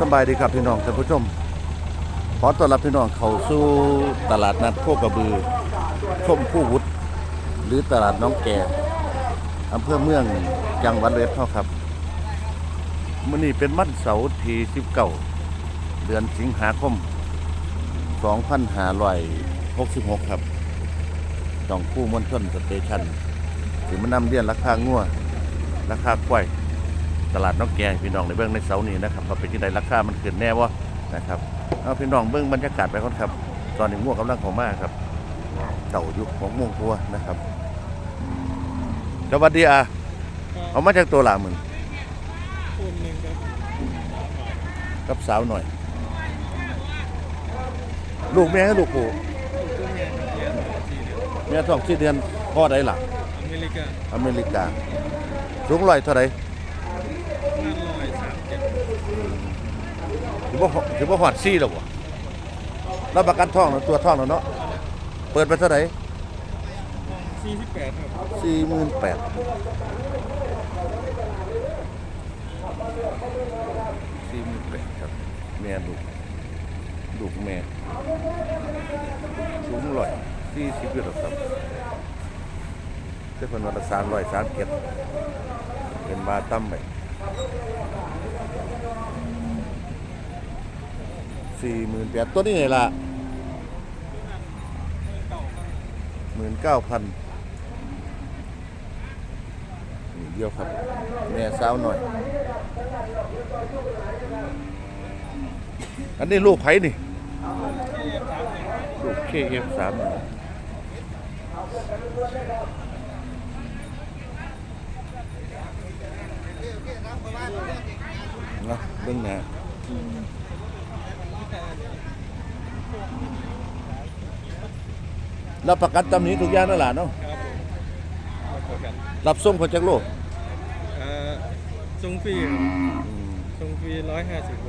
สบายดีครับพี่น้องท่านผู้ชม ขอต้อนรับพี่น้องเข้าสู่ตลาดนัดโคกระบือชมผู้วุฒิหรือตลาดน้องแก่อำเภอเมืองจังหวัดเลยเท่าครับมื้อนี้เป็นวันเสาร์ที่19เดือนสิงหาคม 2566 ครับต้องคู่มวลชนสเตชันถึงมานำเรียนราคางัวราคากล้วย ตลาดน้องแกงพี่น้องในเบื้องในเสาร์นี้นะครับว่าเป็นที่ใดราคามันขึ้นแน่วะนะครับเอาพี่น้องเบื้องบรรยากาศไปก่อนครับ ตอนนี้ง่วงกำลังของมากครับเต่ายุคของม่วงทัวนะครับสวัสดีอะเอามาจากตัวหลามึงคนหนึ่งครับกับสาวหน่อย ลูกแม่ให้ลูกปู่ตัวเมียเลี้ยงสี่เดือนแม่ท้องสี่เดือนพ่อได้หล่ะอเมริกา อเมริกา สูงร้อยเท่าไหร่ ห้าร้อยสามเจ็ด ถือว่าถือว่าหอดซี่หรอกวะรับประกันท้องแล้วตัวท้องแล้วเนาะเปิดไปเท่าไหร่สี่สิบแปดครับสี่หมื่นแปดสี่หมื่นแปดครับแม่ลูกลูกแม่สูงร้อยสี่สิบอยู่หรอกครับเจ้าคนวันละสามร้อยสามเก็ดเป็นบาตั้มไป สี่หมื่นแปดตัวนี้ไงล่ะหมื่นเก้าพันนี่เดียวครับแม่สาวหน่อย อันนี้ลูกไผ่นี่ ลูกเคเอฟสามนะเบื้องหน้า รับประกันตำหนี้ทุกอย่างนั่นแหละเนาะครับผมมาขอกันรับส่งคนจากโลกเอ่อทรงฟรีครับทรงฟรีร้อยห้าสิบโล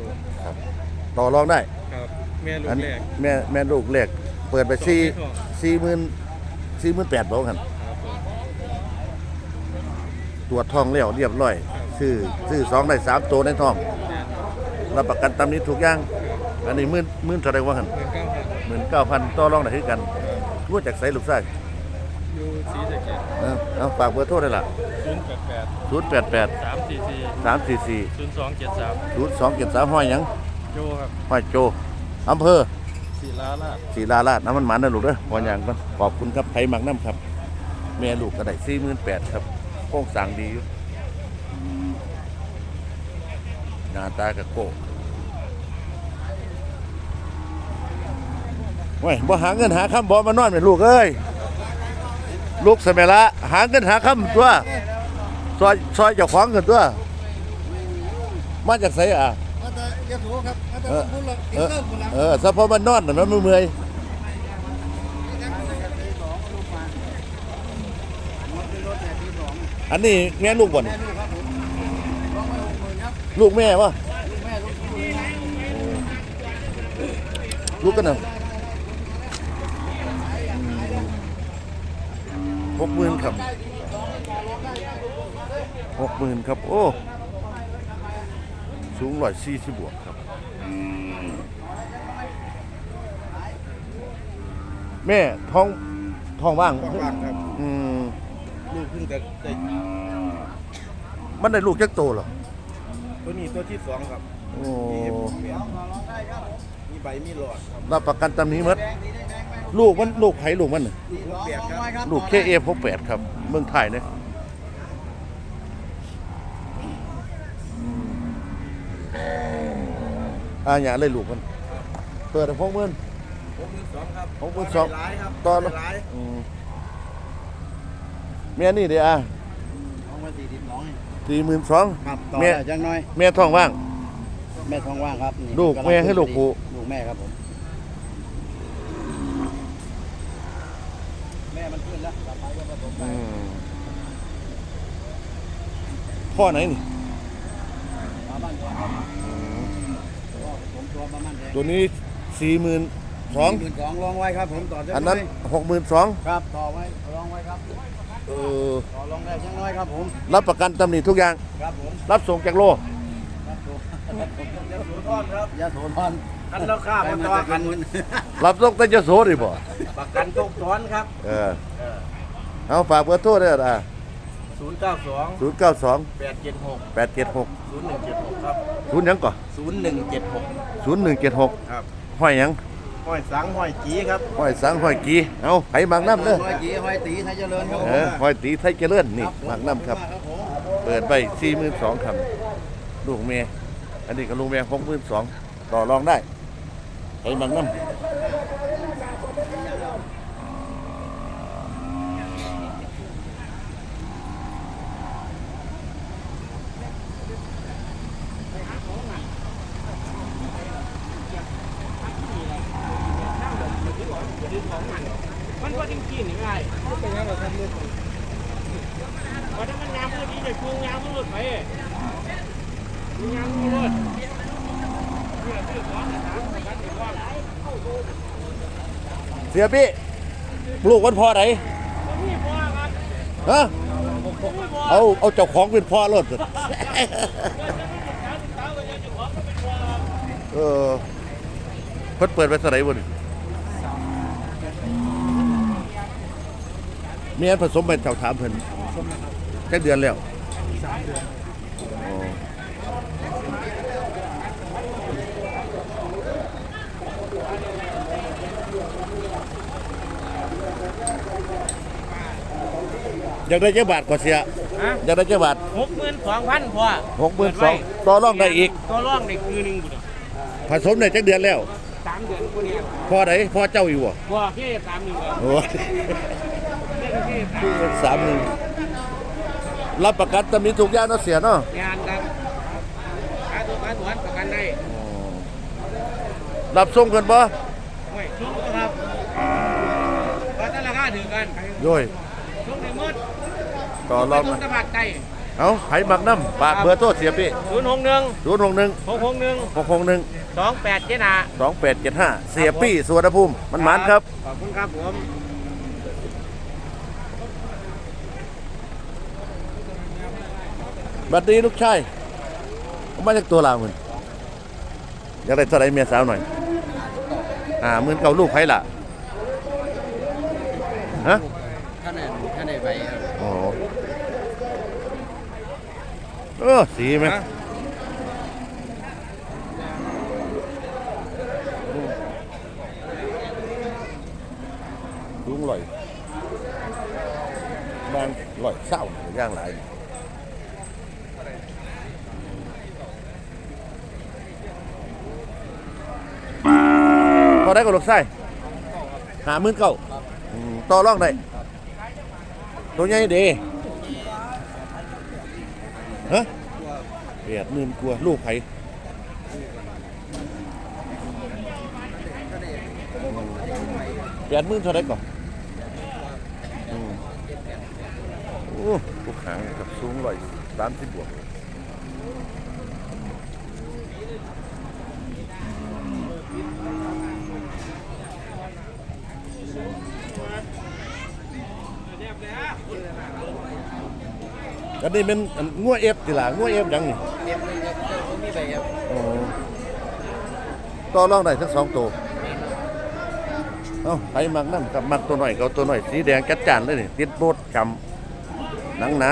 ต่อรองได้ครับแม่ลูอักนแรก แม่แม่ลูกแรกเปิดไปสี่สอง สี่หมื่นสี่หมื่นแปดบอกกันครับผม ตรวจทองแล้วเรียบร้อยซื้อซื้อสองได้สามตัวในทอง แม่รับประกันตามนี้ทุกอย่าง อันนี้หมื่นหมื่นเท่าไรวะหันหมื่นเก้าพันหมื่นเก้าพันต่อรองได้คือกันรู้ จากไสลูกไส้ยูสีสะเกตเอาเอาฝากเบอร์โทรได้ละศูนย์แปดแปดศูนย์แปดแปดสามสี่สี่สามสี่สี่ศูนย์สองเจ็ดสามศูนย์สองเจ็ดสามห้อยหยังโจครับห้อยโจอำเภอ ศิลาลาดศรีลาลาดน้ำมันหมันนะลูกเด้อพออย่างก็ขอบคุณครับไผ่หมักน้ำครับ แม่ลูกก็ได้สี่หมื่นแปดครับโค้งสร้างดีอยู่หน้าตากระโก้ ว้ยบ่หาเงินหาคำบ่มานอนเป็นลูกเอ้ยลูกสมัยละหาเงินหาคำตัวซอยซอยเจ้าของเงินตัว มาจากไสอะมาแต่ยะโสครับมาแต่เออพุ่นละกิเอนอเริ่มพุ่นละเออซะพอมันนอนน่ะมันเมื่อยมันเป็นรถแต่ที่สองอันนี้แม่ลูกบ่นแม่ลูกครับผมร้องมาหกหมื่นครับลูกแม่วะลูกแม่ลูกผู้เลยนะลูกกันนะ กหมื่นครับหกหมื่นครับ โอ้ สูงร้อยสี่สิบบวกครับ แม่ท้องท้องว่างว่างๆครับ อืมลูกเพิ่งจะได้มันได้ลูกจักโตเหรอตัวนี้ตัวที่สองครับโอ้มีใบมีหลอดครับรับประกันตำนี้หมด ลูกมันลูกไผ่ลูกมันน่ะลูกเปียกครับลูกเคเอพกแปดครับ เมืองไทยเนี่ยอ่าอย่าเลยลูกมัน เปิดหกหมื่นหกหมื่นสองครับหกหมื่นสองร้ายครับตอนร้ายอืมแม่นี่เดียวอะเอามาสี่สิบน้องสี่หมื่นสองครับต่อแม่ได้จังน้อยแม่ท้องว่าง แม่ท้องว่างครับนี่ลูกแม่ให้ลูกผู้ลูกแม่ครับผมแม่มันขึ้นแล้วต่อไปก็ผสมไป อืม พ่อไหนนี่มาบ้านก่อนครับก็ผสมตัวมาบ้านแดงตัวนี้สี่หมื่นสองหมื่นสองรองไว้ครับผมต่อจังอันนั้นยหกหมื่นสองครับต่อไว้รองไว้ครับเออต่อรองได้จังน้อยครับผมรับประกันตำหนิทุกอย่างครับผมรับส่งจากโลครับยาโสธรครับยาโสธรกันแล้วข้ามาต่อกันรับส่งแต่จะโสดิบ่ประกันทุกตอนครับ เออ เอาฝากเบอร์โทรได้อะ092 092 876 876 0176ครับศูนย์หยังก่อน0176 0176ครับห้อยหยังห้อยสังห้อยจีครับห้อยสังห้อยกีเอาไผบางน้ำเด้อห้อยจีห้อยตีไทยเจริญครับผมเออห้อยตีไทยเจริญนี่บางน้ำครับครับผมเปิดไป42,000ครับลูกเมียอันนี้ก็ลูกเมีย62,000ต่อรองได้ไผบางน้ำ มันก็จริงๆนี่ไง เป็นยังกับลูกวันนั้นมันยามมือดีเลยคือยามมือไปยามมือเสียพี่ลูกวันพ่อไหนฮะเอาเอาเจ้าของเป็นพ่อรถเออเพิ่นเปิดไปเท่าไหร่บ่นี่ เมียนผสมเป็นเจ้าถามเพิ่นแค่เดือนแล้วอ๋ออยากได้เจ้าบาทก็เสียฮะอยากได้เจ้าบาทหกหมื่นสองพันพอหกหมื่นสองต่อรองได้อีก ตัวร่องในคือหนึ่งบุตรผสมได้จักเดือนแล้ว สามเดือนคนนี้พ่อไหนพ่อเจ้าอยู่บ่พอแค่สามหนึ่งเลย โอ้ย แค่สามสามหนึ่งรับประกันตำหนิทุกย่างเนาะเสียเนาะงานครับขาตัวขาสวนประกันได้รับส่งกันบ่ไม่ชุกครับก็ตั้งราคาถือกันโย้ยชุกในมืดต่อรองชุมากตะบัดไก่เอาไผมักน้ำปากเบอร์โทรเสียพี่ศูนย์หกหนึ่งศูนย์หกหนึ่งหกหกหนึ่งหกหกหนึ่งสองแปดเจ็ดห้าสองแปดเจ็ดห้าเสียปี้สุวรรณภูมิมันหมานครับ ขอบคุณครับผม บัดดีลูกชายเอามาจากตัวลาวมึงอยากได้เท่าไหรเมียสาวหน่อยอ่าหมื่นเก่าลูกไผล่ะฮะท่านไหนท่านไหนไปครับอ๋อเออสีไหมลุงลอยบางลอยเศร้าย่างหลาย พอได้กับลูกไส้หาหมื่นเก้าต่อรองได้ตัวใหญ่ดีฮะแปดหมื่นกลัวลูกไผแปดหมื่นเท่าไรก่อนอืมโอ้ลูกหางกับสูงร้อยสามสิบบวก อันนี้เป็นอันงัวเอฟทีหล่ะงัวเอฟยังนี่เอ็มเลยครับเจ้าผมมีไปครับอ๋อต่อรองได้ทั้งสองตัวเอ้าไปมักนั่นกับมักตัวหน่อยกับตัวหน่อยสีแดงจัดจานเลยนี่ติดโบดจำหนังหนา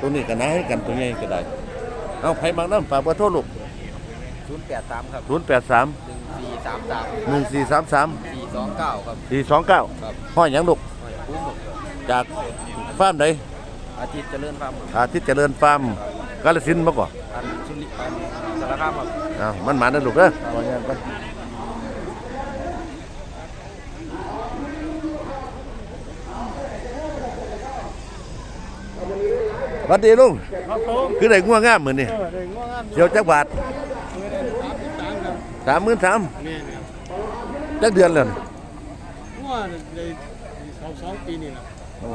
ตัวนี้ก็หนาให้กันตัวใหญ่ก็ได้เอาไผมักน้ำฝากเบอร์โทรลูกศูนย์แปดสามครับ0 8 3หนึ่งสี่สามสาม1 4 3 3สี่สองเก้าครับ4 2 9ครับห้อยหยังลูกห้อยคุ้มครับ จากฟาร์มใด อาทิตย์เจริญฟาร์มอาทิตย์เจริญฟาร์มกาลสินธุ์มาก่อนอันชุลิอันสารคามครับอ้าวมันหมานะลูกเด้อขออนุญาตก่อนสวัสดีลุงครับผมคือได้ง่วงงามเหมือนนี่เออเด็กง่วงงามเดี๋ยวจักบาทเงินสามสิบสามครับสามหมื่นสามนี่เนี่ยจักเดือนแล้วนี่ง่วงเลยสองสองปีนี่แหละโอ้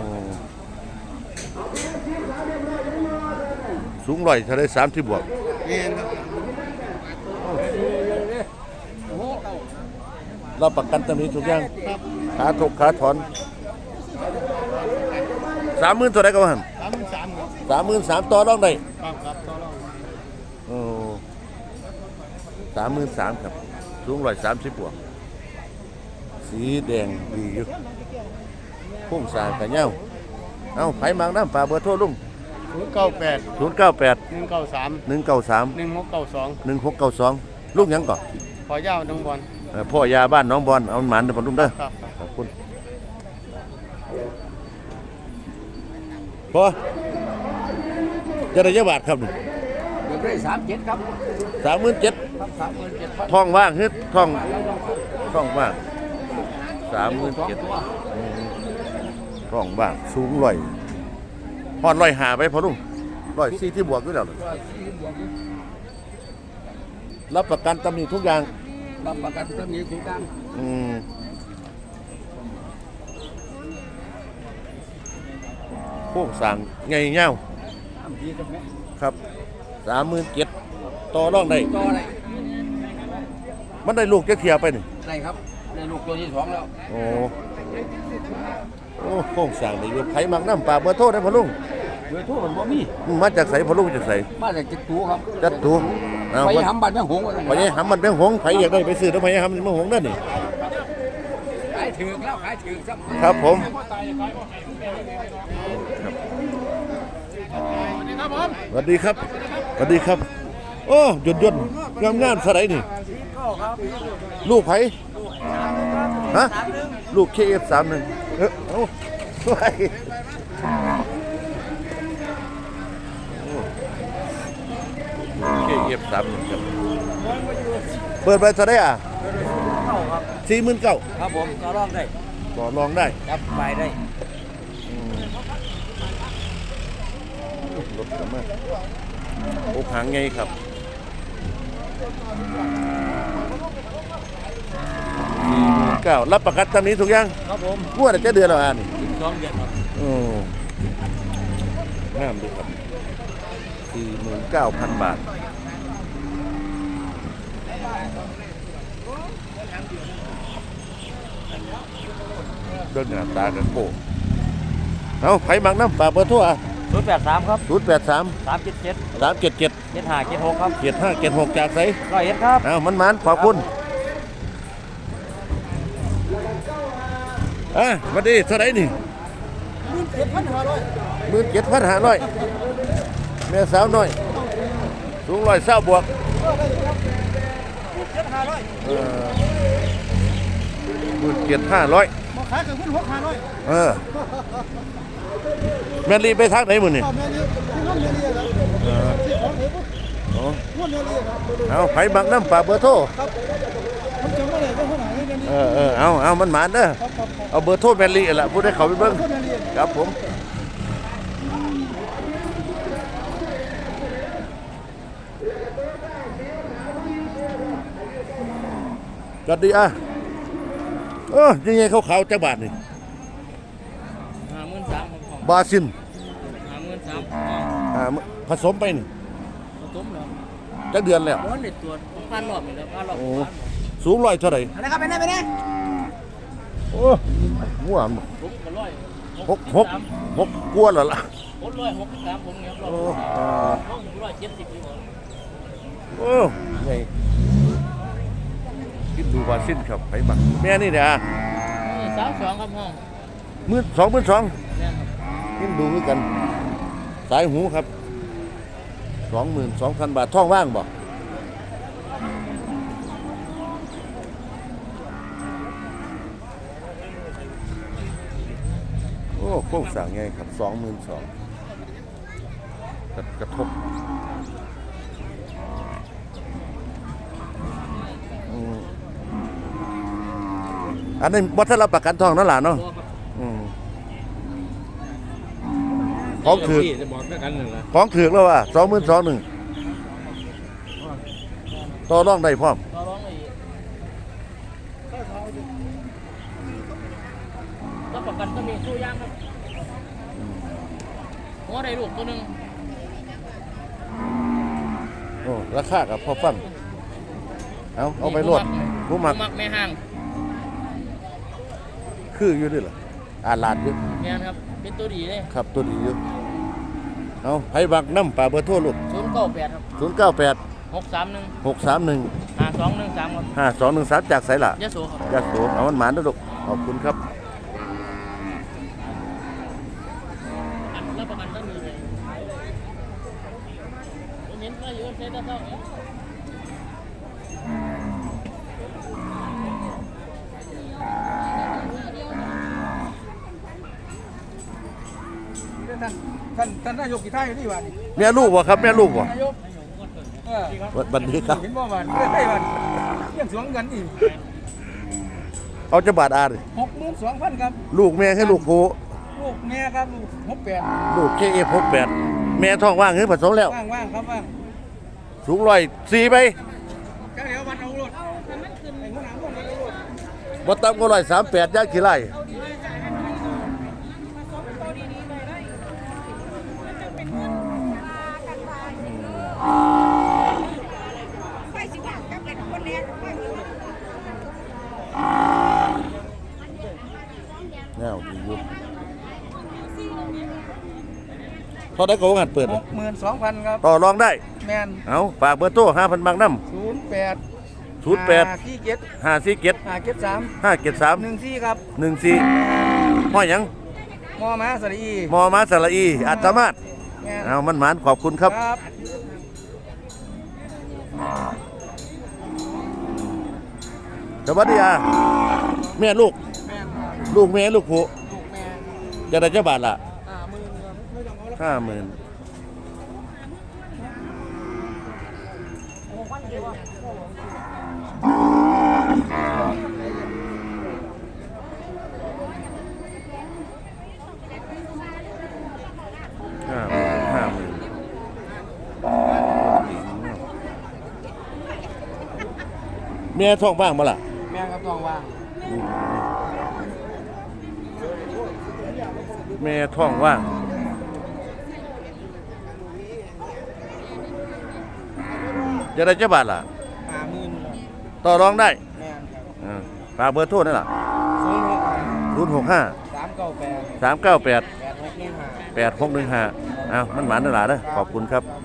สูงร้อยเท่าไรสามที่บวกเงินครับเราประกันตำหนิทุกอย่างขาถกขาถอนสามหมื่นเท่าไรก็ว่าหันสามสามครับสามหมื่นสามต่อรองได้ครับครับต่อรองโอ้สามหมื่นสามครับสูงร้อยสามสิบบวกสีแดงดีอยู่พุ่งสางกันเย้า เอาไผมังน้ำปลาเบอร์โทรลุงศูนย์เก้าแปดศูนย์เก้าแปดหนึ่งเก้าสามหนึ่งเก้าสามหนึ่งหกเก้าสองหนึ่งหกเก้าสองลูกหยังก่อนขอย่าน้องบอลเอ่อพ่อยาบ้านน้องบอลเอาหมันเดี๋ยวผมลุงเด้อ ครับ ขอบคุณพอจะได้เยอะบาทครับนี่เดี๋ยวได้สามเจ็ดครับสามหมื่นเจ็ดครับสามหมื่นเจ็ดพันท้องว่างฮึดท้องท้องว่างสามหมื่นสองเจ็ดตัว ท้องว่างสูงร้อยพอดร้อยหาไปพอลุงร้อยสี่ที่บวกอยู่แล้วเหรอร้อยสี่บวกอยู่รับประกันตำหนิทุกอย่างรับประกันตัวนี้ทุกการอืมโค้งสั่งไงเง่าทำดีกับแม่ครับสามหมื่นเจ็ดต่อรองได้ต่ออะไรมันได้ลูกจะเทียไปนี่ได้ครับได้ลูกตัวที่สองแล้วโอ้ โอ้โค้งสั่งได้อยู่ไผมักน้ำปลาเบอร์โทษได้พอลุงโดยทั่วมันบ่มีมาจากใสพอลุงจากใสมาจากจิตตูครับจัดตูเอาไปไปหำบัตรแม่หงส์ว่าไปหำมันเป็นหงส์ไผอยากได้ไปซื้อแล้วไปหำมันเป็นหงส์นั่นนี่ ขายถือแล้วขายถือซ้ำครับผมสวัสดีครับ สวัสดีครับ โอ้หยดหยดงามงามๆสไลด์นี่ ลูกไผฮะ ลูกเคเอฟสามหนึ่ง เออเอาไปเคเอฟสามครับเปิดไปเท่าไหรอะสี่หมื่นเก้าครับผมต่อรองได้ต่อรองได้ครับไปได้รถกลับมาโอ้หางไงครับสี่หมื่น เก้ารับประกันตามนี้ทุกอย่างครับผมงวดละเจ็ดเดือนแล้วอะนี่สิบสองเดือนครับโอ้งามดูครับสี่หมื่นเก้าพันบาทเดินหน้าตากันโก้เอาไผมังน้ำปลากเบอร์โทั่วศูนย์แปดสามครับศูนย์แปดสามสามเจ็ดเจ็ดสามเจ็ดเจ็ดเจ็ดห้าเจ็ดหกครับเจ็ดห้าเจ็ดหกจากไสร้อยเอ็ดครับ เอามันมันขอบคุณ อะมาดีเท่าไหรนี่หมื่นเจ็ดพันห้าร้อยหมื่นเจ็ดพันห้าร้อยแม่สาวน้อย สูงร้อยเศร้าบวกหมื่นเจ็ดห้าร้อยมาขายกับคุณหกห้าร้อยเออแม่ลีไปทางไหนมึงนี่ต่อแม่นี้ที่น้ำเมียนี่ครับที่ของเห็นปุ๊บอ๋อม้วนเมียนี่ครับเอาไผบักน้ำปลาเบอร์โทรผม เมียนี่เออเออเอาเอามันหมานเด้อครับครับครับเอาเบอร์โทรแมนลีแหละพูดให้เขาไปเบิ้งคนเมียนี่ครับผมสวัสดีอะเออยังไงเขาขาวๆจักบาทนี่ห้าหมื่นสามของบาซินห้าหมื่นสามอ่าผสมไปนี่ผสมแล้วจักเดือนแล้วร้อนในตัวพันรอบนี่แล้วพันรอบโอ้ สูงร้อยเท่าไหร่อะไรครับไปไหนไปไหนโอ้ง่วงผมก็ร้อยหกหกหกกลัวแล้วล่ะผมร้อยหกสิบสามผมเนี่ยร้อยโอ้อ่าผมร้อยเจ็ดสิบอยู่ผมโอ้ไงคิดดูบาซินครับไปบักแม่นี่เด้อสามสองครับห้องมื่นสองมื่นสองเนี่ยครับนี่ดูด้วยกัน สายหูครับสองหมื่นสองพันบาทท่องว่างบ่ อ้โค้งสั่งไงครับสองหมื่นสองกระทบอืมอันนี้บัตรรับประกันทองนั่นแหละเนาะอืมของถือจะบอกด้วยกันหนึ่งนะของถือแล้วว่าสองหมื่นสองหนึ่งต่อรองได้พร้อม ต่อรองอีกรับประกันก็มีสู้ย่างครับ หัวได้ลูกตัวหนึ่งโอ้ราคากับพอฟังเอาเอาไปรวดผู้มักมักแม่ห้างคืออยู่ด้วยเหรออาลาดอยู่เนี่ยครับเป็นตัวดีเลยครับตัวดีอยู่เอาไผบักน้ำปลาเบอร์โทรลูกศูนย์เก้าแปดครับศูนย์เก้าแปดหกสามหนึ่งหกสามหนึ่งห้าสองหนึ่งสามครับห้าสองหนึ่งสามจากไสล่ะยะโสครับยาโสเอามันหมานนะลูกขอบคุณครับ อันรับประกันต้องมีเลยผมเห็นว่าอยู่เซ็ตเท่าไหร่ ท่านท่านท่านนายกกี่ท่ายอยู่นี่วันนี้แม่ลูกวะครับแม่ลูกวะนายกเออวันนี้ครับ เห็นบ่วันเพื่อนได้วันเรื่องสวงกันอีกเอาจะบาดอาดหกหมื่นสองพันครับ ลูกแม่ให้ลูกโคลูกแม่ครับลูกหกแปดลูกเคเอพแปดแม่ท้องว่างหรือผสมแล้ว ว่างว่างๆครับว่างสูงร้อยสี่ไปแค่เดี๋ยววันเอารถไอ้หัวหน้าคนเอารถบ่ต่ำกว่าร้อยสามแปดย่างกี่ไร่ แนวดีอยู่พอได้โกงหัดเปิดหกหมื่นสองพันครับ ต่อรองได้ แมนเอาฝากเบอร์โทรห้าพันบางน้ศูนย์แปดำศูนย์แปดที่เจ็ดห้าสี่เจ็ดห้าเจ็ดสามห้าเจ็ดสามหนึ่งสี่ครับหนึ่งสี่ห้อยหยังมอมาสระอีมอมาสระอีอัตมาศแมนเอามันหมานขอบคุณครับ ครับ สวัสดีอาแม่ลูก แมนครับลูกแม่ลูกผู้ลูกแมนจะได้เจ้าบาทละห้าหมื่นครับไม่ต้องเอาละห้าหมื่นห้าหมื่นห้าหมื่น แม่ท้องบ้างมาล่ะแมนครับทองว่างแม่ท้องว่างจะได้เจ้าบาทล่ะห้าหมื่นครับต่อรองได้แมนครับอ่าฝากเบอร์โทรนั่นล่ะศูนย์หกศูนย์หกห้าสามเก้าแปดสามเก้าแปดแปดหกหนึ่งห้าแปดหกหนึ่งห้าอ้าวมันหมานนั่นล่ะเด้อขอบคุณครับค